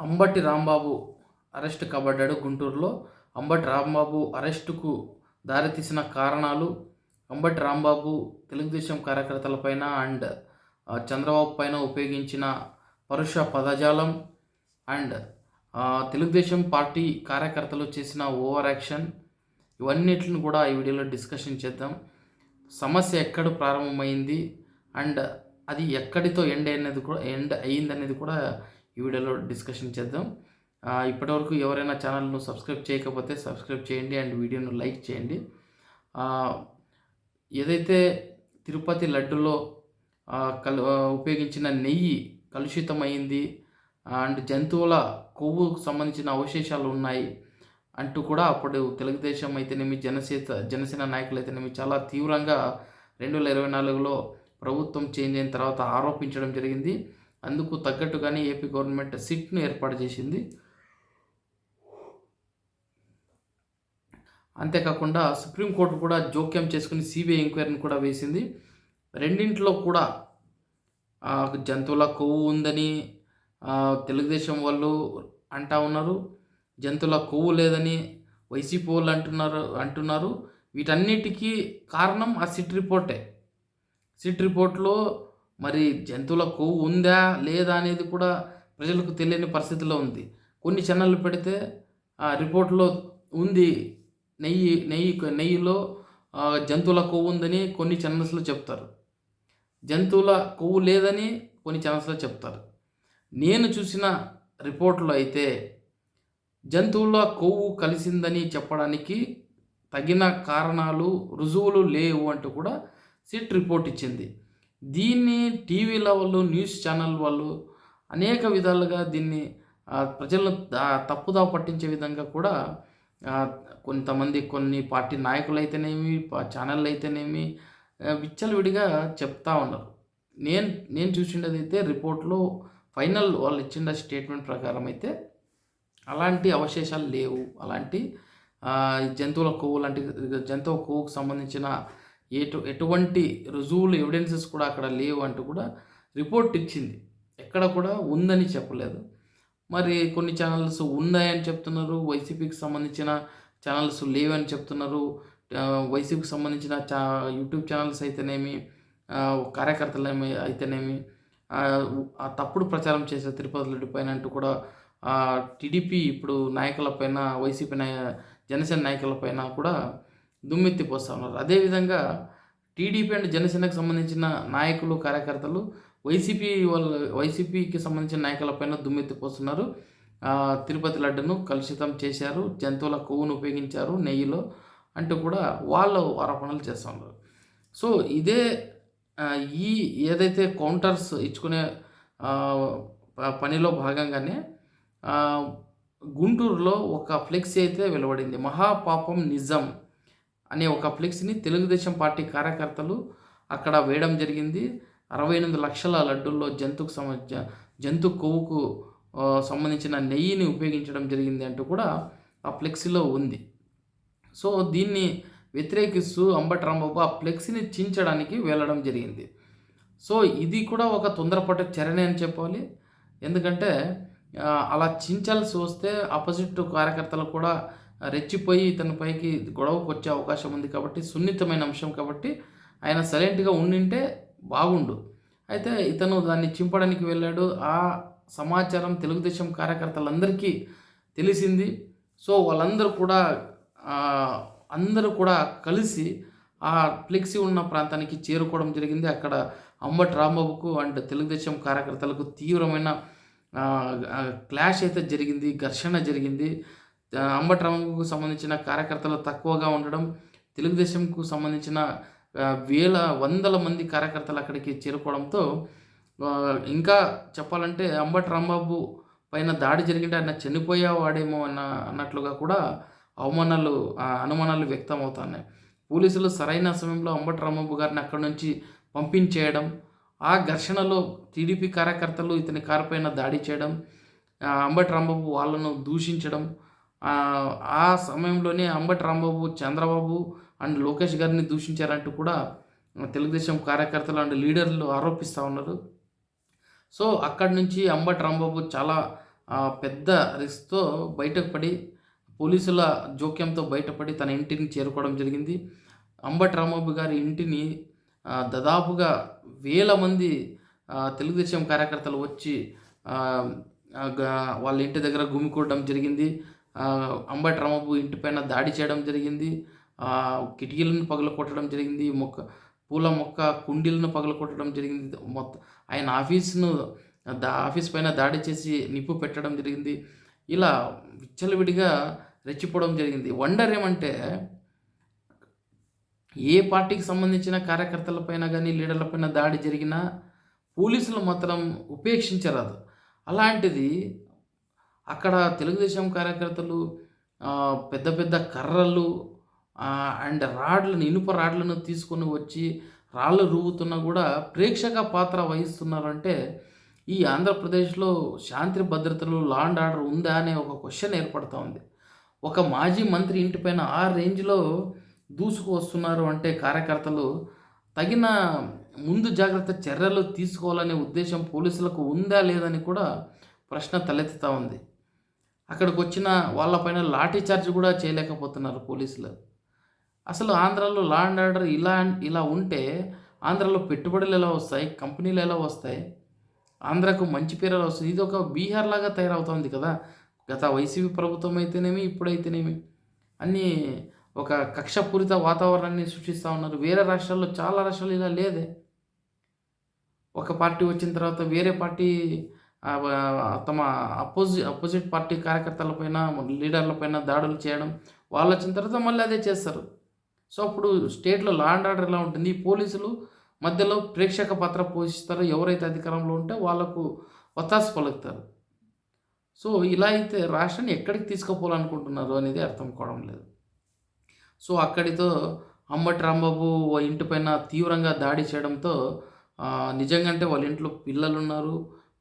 Ambati Rambabu arrest కాబడ్డాడు గుంటూరులో. అంబటి రాంబాబు అరెస్టుకు దారితీసిన కారణాలు అంబటి రాంబాబు తెలుగుదేశం కార్యకర్తలపైన అండ్ చంద్రబాబు పైన ఉపయోగించిన పరుష పదజాలం అండ్ తెలుగుదేశం పార్టీ కార్యకర్తలు చేసిన ఓవర్ యాక్షన్ ఇవన్నిటిని కూడా ఈ వీడియోలో డిస్కషన్ చేద్దాం. సమస్య ఎక్కడ ప్రారంభమైంది అండ్ అది ఎక్కడితో ఎండ్ అయినది కూడా ఎండ్ అయ్యింది అనేది కూడా ఈ వీడియోలో డిస్కషన్ చేద్దాం. ఇప్పటివరకు ఎవరైనా ఛానల్ను సబ్స్క్రైబ్ చేయకపోతే సబ్స్క్రైబ్ చేయండి అండ్ వీడియోను లైక్ చేయండి. ఏదైతే తిరుపతి లడ్డులో కల్ కలు ఉపయోగించిన నెయ్యి కలుషితమైంది అండ్ జంతువుల కొవ్వుకు సంబంధించిన అవశేషాలు ఉన్నాయి అంటూ కూడా అప్పుడు తెలుగుదేశం అయితేనేమి జనసేత జనసేన నాయకులు అయితేనేమి చాలా తీవ్రంగా రెండు వేల ఇరవై నాలుగులో ప్రభుత్వం చేంజ్ అయిన తర్వాత ఆరోపించడం జరిగింది. అందుకు తగ్గట్టుగానే ఏపీ గవర్నమెంట్ సిట్ను ఏర్పాటు చేసింది. అంతేకాకుండా సుప్రీంకోర్టు కూడా జోక్యం చేసుకుని సిబిఐ ఎంక్వైరీని కూడా వేసింది. రెండింటిలో కూడా జంతువుల కొవ్వు ఉందని తెలుగుదేశం వాళ్ళు అంటా ఉన్నారు. జంతువుల కొవ్వు లేదని వైసీపీ వాళ్ళు అంటున్నారు అంటున్నారు. వీటన్నిటికీ కారణం ఆ సిట్ రిపోర్టే. సిట్ రిపోర్ట్లో మరి జంతువుల కొవ్వు ఉందా లేదా అనేది కూడా ప్రజలకు తెలియని పరిస్థితిలో ఉంది. కొన్ని ఛానళ్ళు పెడితే ఆ రిపోర్ట్లో ఉంది. నెయ్యి నెయ్యి నెయ్యిలో జంతువుల కొవ్వు ఉందని కొన్ని ఛానల్స్లో చెప్తారు. జంతువుల కొవ్వు లేదని కొన్ని ఛానల్స్లో చెప్తారు. నేను చూసిన రిపోర్ట్లో అయితే జంతువుల కొవ్వు కలిసిందని చెప్పడానికి తగిన కారణాలు రుజువులు లేవు అంటూ కూడా సిట్ రిపోర్ట్ ఇచ్చింది. దీన్ని టీవీల వాళ్ళు న్యూస్ ఛానల్ వాళ్ళు అనేక విధాలుగా దీన్ని ప్రజలను తప్పుదా పట్టించే విధంగా కూడా కొంతమంది కొన్ని పార్టీ నాయకులు అయితేనేమి ఛానళ్ళు అయితేనేమి విచ్చలవిడిగా చెప్తా ఉన్నారు. నేను నేను చూసిండేది అయితే రిపోర్ట్లో ఫైనల్ వాళ్ళు ఇచ్చిన స్టేట్మెంట్ ప్రకారం అయితే అలాంటి అవశేషాలు లేవు. అలాంటి జంతువుల కొవ్వు లాంటి జంతువు కొవ్వుకు సంబంధించిన ఎటు ఎటువంటి రుజువులు ఎవిడెన్సెస్ కూడా అక్కడ లేవు అంటూ కూడా రిపోర్ట్ ఇచ్చింది. ఎక్కడ కూడా ఉందని చెప్పలేదు. మరి కొన్ని ఛానల్స్ ఉన్నాయని చెప్తున్నారు. వైసీపీకి సంబంధించిన ఛానల్స్ లేవని చెప్తున్నారు. వైసీపీకి సంబంధించిన చా యూట్యూబ్ ఛానల్స్ అయితేనేమి కార్యకర్తలు అయితేనేమి ఆ, తప్పుడు ప్రచారం చేసే తిరుపతి రెడ్డి పైన అంటూ కూడా టీడీపీ ఇప్పుడు నాయకులపైన వైసీపీ నాయ జనసేన నాయకులపైన కూడా దుమ్మెత్తిపోస్తూ ఉన్నారు. అదేవిధంగా టీడీపీ అండ్ జనసేనకు సంబంధించిన నాయకులు కార్యకర్తలు వైసీపీ వాళ్ళ వైసీపీకి సంబంధించిన నాయకులపైన దుమ్మెత్తిపోస్తున్నారు. తిరుపతి లడ్డును కలుషితం చేశారు జంతువుల కొవ్వును ఉపయోగించారు నెయ్యిలో అంటూ కూడా వాళ్ళు ఆరోపణలు చేస్తున్నారు సో ఇదే ఈ ఏదైతే కౌంటర్స్ ఇచ్చుకునే పనిలో భాగంగానే గుంటూరులో ఒక ఫ్లెక్సీ అయితే వెలువడింది. మహాపాపం నిజం. అనే ఒక ఫ్లెక్సీని తెలుగుదేశం పార్టీ కార్యకర్తలు అక్కడ వేయడం జరిగింది. అరవై ఎనిమిది లక్షల లడ్డూల్లో జంతుకు సంబంధించిన జంతు కొవ్వుకు సంబంధించిన నెయ్యిని ఉపయోగించడం జరిగింది అంటూ కూడా ఆ ఫ్లెక్సీలో ఉంది. సో దీన్ని వ్యతిరేకిస్తూ అంబటి రాంబాబు ఆ ఫ్లెక్సీని చించడానికి వెళ్ళడం జరిగింది. సో ఇది కూడా ఒక తొందరపాటు చర్యనే అని చెప్పాలి. ఎందుకంటే అలా చించాల్సి వస్తే ఆపోజిట్ కార్యకర్తలు కూడా రెచ్చిపోయి ఇతని పైకి గొడవకు వచ్చే అవకాశం ఉంది కాబట్టి సున్నితమైన అంశం కాబట్టి ఆయన సైలెంట్గా ఉండింటే బాగుండు. అయితే ఇతను దాన్ని చింపడానికి వెళ్ళాడు. ఆ సమాచారం తెలుగుదేశం కార్యకర్తలందరికీ తెలిసింది. సో వాళ్ళందరూ కూడా అందరూ కూడా కలిసి ఆ ఫ్లెక్సీ ఉన్న ప్రాంతానికి చేరుకోవడం జరిగింది. అక్కడ అంబటి రాంబాబుకు అండ్ తెలుగుదేశం కార్యకర్తలకు తీవ్రమైన క్లాష్ అయితే జరిగింది ఘర్షణ జరిగింది. ఆ, అంబటి సంబంధించిన కార్యకర్తలు తక్కువగా ఉండడం తెలుగుదేశంకు సంబంధించిన వేల వందల మంది కార్యకర్తలు అక్కడికి చేరుకోవడంతో ఇంకా చెప్పాలంటే అంబట్ రాంబాబు పైన దాడి జరిగింటే ఆయన చనిపోయేవాడేమో అన్న అన్నట్లుగా కూడా అవమానాలు ఆ, అనుమానాలు వ్యక్తం అవుతున్నాయి పోలీసులు సరైన సమయంలో అంబట్ రాంబాబు గారిని అక్కడి నుంచి పంపించేయడం ఆ ఘర్షణలో టీడీపీ కార్యకర్తలు ఇతని కారు పైన దాడి చేయడం అంబట్ రాంబాబు వాళ్ళను దూషించడం ఆ, సమయంలోనే అంబటి రాంబాబు చంద్రబాబు అండ్ లోకేష్ గారిని దూషించారంటూ కూడా తెలుగుదేశం కార్యకర్తలు అండ్ లీడర్లు ఆరోపిస్తూ ఉన్నారు. సో అక్కడి నుంచి అంబటి రాంబాబు చాలా పెద్ద రిస్క్తో బయటకు పడి పోలీసుల జోక్యంతో బయటపడి తన ఇంటిని చేరుకోవడం జరిగింది. అంబటి రాంబాబు గారి ఇంటిని దాదాపుగా వేల మంది తెలుగుదేశం కార్యకర్తలు వచ్చి వాళ్ళ ఇంటి దగ్గర గుమికూడడం జరిగింది. అంబటి రాంబాబు ఇంటిపైన దాడి చేయడం జరిగింది. కిటికీలను పగల కొట్టడం జరిగింది. మొక్క పూల మొక్క కుండీలను పగల కొట్టడం జరిగింది. మొత్తం ఆయన ఆఫీస్ను దా ఆఫీస్ పైన దాడి చేసి నిప్పు పెట్టడం జరిగింది. ఇలా విచ్చలవిడిగా రెచ్చిపోవడం జరిగింది. వండర్ ఏమంటే ఏ పార్టీకి సంబంధించిన కార్యకర్తలపైన కానీ లీడర్లపైన దాడి జరిగినా పోలీసులు మాత్రం ఉపేక్షించరాదు. అలాంటిది అక్కడ తెలుగుదేశం కార్యకర్తలు పెద్ద పెద్ద కర్రలు అండ్ రాడ్లను ఇనుప రాడ్లను తీసుకొని వచ్చి రాళ్ళు రువ్వుతున్నా కూడా ప్రేక్షక పాత్ర వహిస్తున్నారంటే ఈ ఆంధ్రప్రదేశ్లో శాంతి భద్రతలు లా అండ్ ఆర్డర్ ఉందా అనే ఒక క్వశ్చన్ ఏర్పడుతూ ఉంది. ఒక మాజీ మంత్రి ఇంటిపైన ఆ రేంజ్లో దూసుకు వస్తున్నారు అంటే కార్యకర్తలు తగిన ముందు జాగ్రత్త చర్యలు తీసుకోవాలనే ఉద్దేశం పోలీసులకు ఉందా లేదని కూడా ప్రశ్న తలెత్తుతూ ఉంది. అక్కడికి వచ్చిన వాళ్ళపైన లాఠీ చార్జ్ కూడా చేయలేకపోతున్నారు పోలీసులు. అసలు ఆంధ్రాలో లా అండ్ ఆర్డర్ ఇలా ఇలా ఉంటే ఆంధ్రాలో పెట్టుబడులు ఎలా వస్తాయి? కంపెనీలు ఎలా వస్తాయి? ఆంధ్రాకు మంచి పేరు ఎలా వస్తుంది? ఇది ఒక బీహార్ లాగా తయారవుతుంది కదా. గత వైసీపీ ప్రభుత్వం అయితేనేమి ఇప్పుడైతేనేమి అన్నీ ఒక కక్షపూరిత వాతావరణాన్ని సృష్టిస్తూ ఉన్నారు. వేరే రాష్ట్రాల్లో చాలా రాష్ట్రాలు ఇలా లేదే. ఒక పార్టీ వచ్చిన తర్వాత వేరే పార్టీ తమ అపోజి అపోజిట్ పార్టీ కార్యకర్తలపైన లీడర్లపైన దాడులు చేయడం వాళ్ళు వచ్చిన తర్వాత మళ్ళీ అదే చేస్తారు. సో అప్పుడు స్టేట్లో లా అండ్ ఆర్డర్ ఎలా ఉంటుంది? ఈ పోలీసులు మధ్యలో ప్రేక్షక పాత్ర పోషిస్తారో. ఎవరైతే అధికారంలో ఉంటే వాళ్ళకు వత్తాసు పలుకుతారు. సో ఇలా అయితే రాష్ట్రాన్ని ఎక్కడికి తీసుకుపోవాలనుకుంటున్నారు అనేది అర్థం కావడం లేదు. సో అక్కడితో అంబటి రాంబాబు ఇంటిపైన తీవ్రంగా దాడి చేయడంతో నిజంగా అంటే వాళ్ళ ఇంట్లో పిల్లలు ఉన్నారు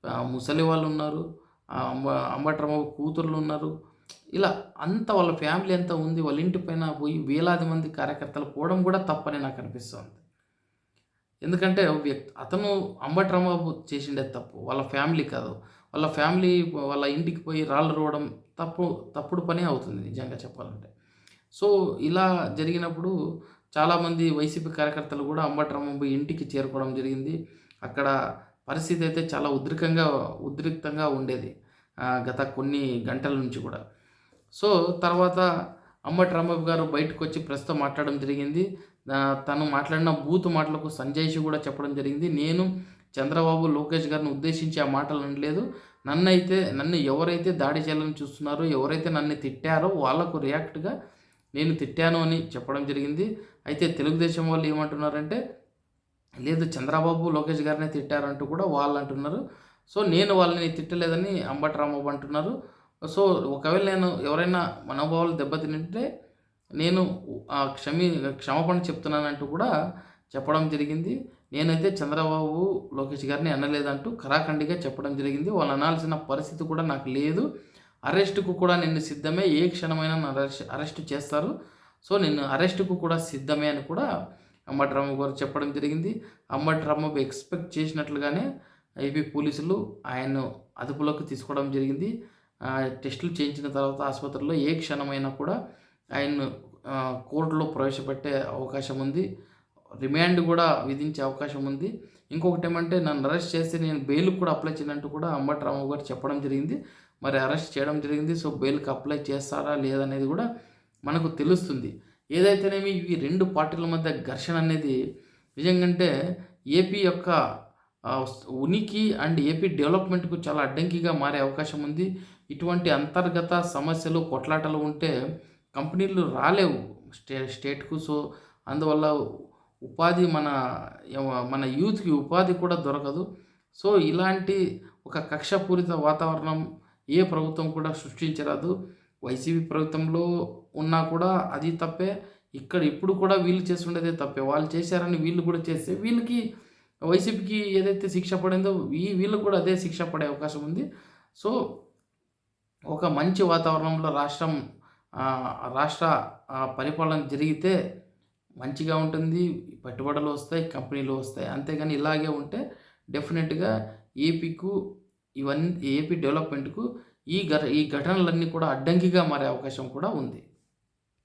ముసలి వాళ్ళు ఉన్నారు అంబ అంబట్రమ్మ కూతుర్లు ఉన్నారు. ఇలా అంత వాళ్ళ ఫ్యామిలీ అంతా ఉంది వాళ్ళ ఇంటి పైన పోయి వేలాది మంది కార్యకర్తలు పోవడం కూడా తప్పని నాకు అనిపిస్తుంది. ఎందుకంటే వ్యక్తి అతను అంబటి చేసిండే తప్పు వాళ్ళ ఫ్యామిలీ కాదు. వాళ్ళ ఫ్యామిలీ వాళ్ళ ఇంటికి పోయి రాళ్ళు రోవడం తప్పు తప్పుడు పనే అవుతుంది నిజంగా చెప్పాలంటే. సో ఇలా జరిగినప్పుడు చాలామంది వైసీపీ కార్యకర్తలు కూడా అంబటి పోయి ఇంటికి చేరుకోవడం జరిగింది. అక్కడ పరిస్థితి అయితే చాలా ఉద్రికంగా ఉద్రిక్తంగా ఉండేది గత కొన్ని గంటల నుంచి కూడా. సో తర్వాత అమ్మ ట్రంప్ గారు బయటకు వచ్చి ప్రస్తుతం మాట్లాడడం జరిగింది. తను మాట్లాడిన బూత్ మాటలకు సంజయ్షి కూడా చెప్పడం జరిగింది. నేను చంద్రబాబు లోకేష్ గారిని ఉద్దేశించి ఆ మాటలు అనలేదు. నన్నైతే నన్ను ఎవరైతే దాడి చేయాలని చూస్తున్నారో ఎవరైతే నన్ను తిట్టారో వాళ్ళకు రియాక్ట్గా నేను తిట్టాను అని చెప్పడం జరిగింది. అయితే తెలుగుదేశం వాళ్ళు ఏమంటున్నారంటే లేదు చంద్రబాబు లోకేష్ గారిని తిట్టారంటూ కూడా వాళ్ళు అంటున్నారు సో నేను వాళ్ళని తిట్టలేదని అంబటి రాంబాబు అంటున్నారు. సో ఒకవేళ నేను ఎవరైనా మనోభావాలు దెబ్బతింటే నేను ఆ క్షమి క్షమాపణ చెప్తున్నానంటూ కూడా చెప్పడం జరిగింది. నేనైతే చంద్రబాబు లోకేష్ గారిని అనలేదంటూ కరాఖండిగా చెప్పడం జరిగింది. వాళ్ళు అనాల్సిన పరిస్థితి కూడా నాకు లేదు. అరెస్టుకు కూడా నేను సిద్ధమే. ఏ క్షణమైనా అరెస్ట్ అరెస్ట్ చేస్తారు. సో నేను అరెస్టుకు కూడా సిద్ధమే అని కూడా అంబటి రాంబాబు గారు చెప్పడం జరిగింది. అంబటి రాంబాబు ఎక్స్పెక్ట్ చేసినట్లుగానే ఏపీ పోలీసులు ఆయన్ను అదుపులోకి తీసుకోవడం జరిగింది. టెస్టులు చేయించిన తర్వాత ఆసుపత్రిలో ఏ క్షణమైనా కూడా ఆయన్ను కోర్టులో ప్రవేశపెట్టే అవకాశం ఉంది. రిమాండ్ కూడా విధించే అవకాశం ఉంది. ఇంకొకటి ఏమంటే నన్ను అరెస్ట్ చేస్తే నేను బెయిల్ కూడా అప్లై చేయనంటూ కూడా అంబటి రాంబాబు గారు చెప్పడం జరిగింది. మరి అరెస్ట్ చేయడం జరిగింది. సో బెయిల్కి అప్లై చేస్తారా లేదనేది కూడా మనకు తెలుస్తుంది. ఏదైతేనేమి ఈ రెండు పార్టీల మధ్య ఘర్షణ అనేది నిజంగంటే ఏపీ యొక్క ఉనికి అండ్ ఏపీ డెవలప్మెంట్కు చాలా అడ్డంకిగా మారే అవకాశం ఉంది. ఇటువంటి అంతర్గత సమస్యలు కొట్లాటలు ఉంటే కంపెనీలు రాలేవు. స్టే స్టేట్కు సో అందువల్ల ఉపాధి మన మన యూత్కి ఉపాధి కూడా దొరకదు. సో ఇలాంటి ఒక కక్షపూరిత వాతావరణం ఏ ప్రభుత్వం కూడా సృష్టించరాదు. వైసీపీ ప్రభుత్వంలో ఉన్నా కూడా అది తప్పే. ఇక్కడ ఇప్పుడు కూడా వీళ్ళు చేస్తుండేదే తప్పే. వాళ్ళు చేశారని వీళ్ళు కూడా చేస్తే వీళ్ళకి వైసీపీకి ఏదైతే శిక్ష పడిందో ఈ వీళ్ళకి కూడా అదే శిక్ష పడే అవకాశం ఉంది. సో ఒక మంచి వాతావరణంలో రాష్ట్రం రాష్ట్ర పరిపాలన జరిగితే మంచిగా ఉంటుంది. పెట్టుబడులు వస్తాయి కంపెనీలు వస్తాయి. అంతేగాని ఇలాగే ఉంటే డెఫినెట్గా ఏపీకు ఇవన్నీ ఏపీ డెవలప్మెంట్కు ఈ ఘట ఈ ఘటనలన్నీ కూడా అడ్డంకిగా మారే అవకాశం కూడా ఉంది.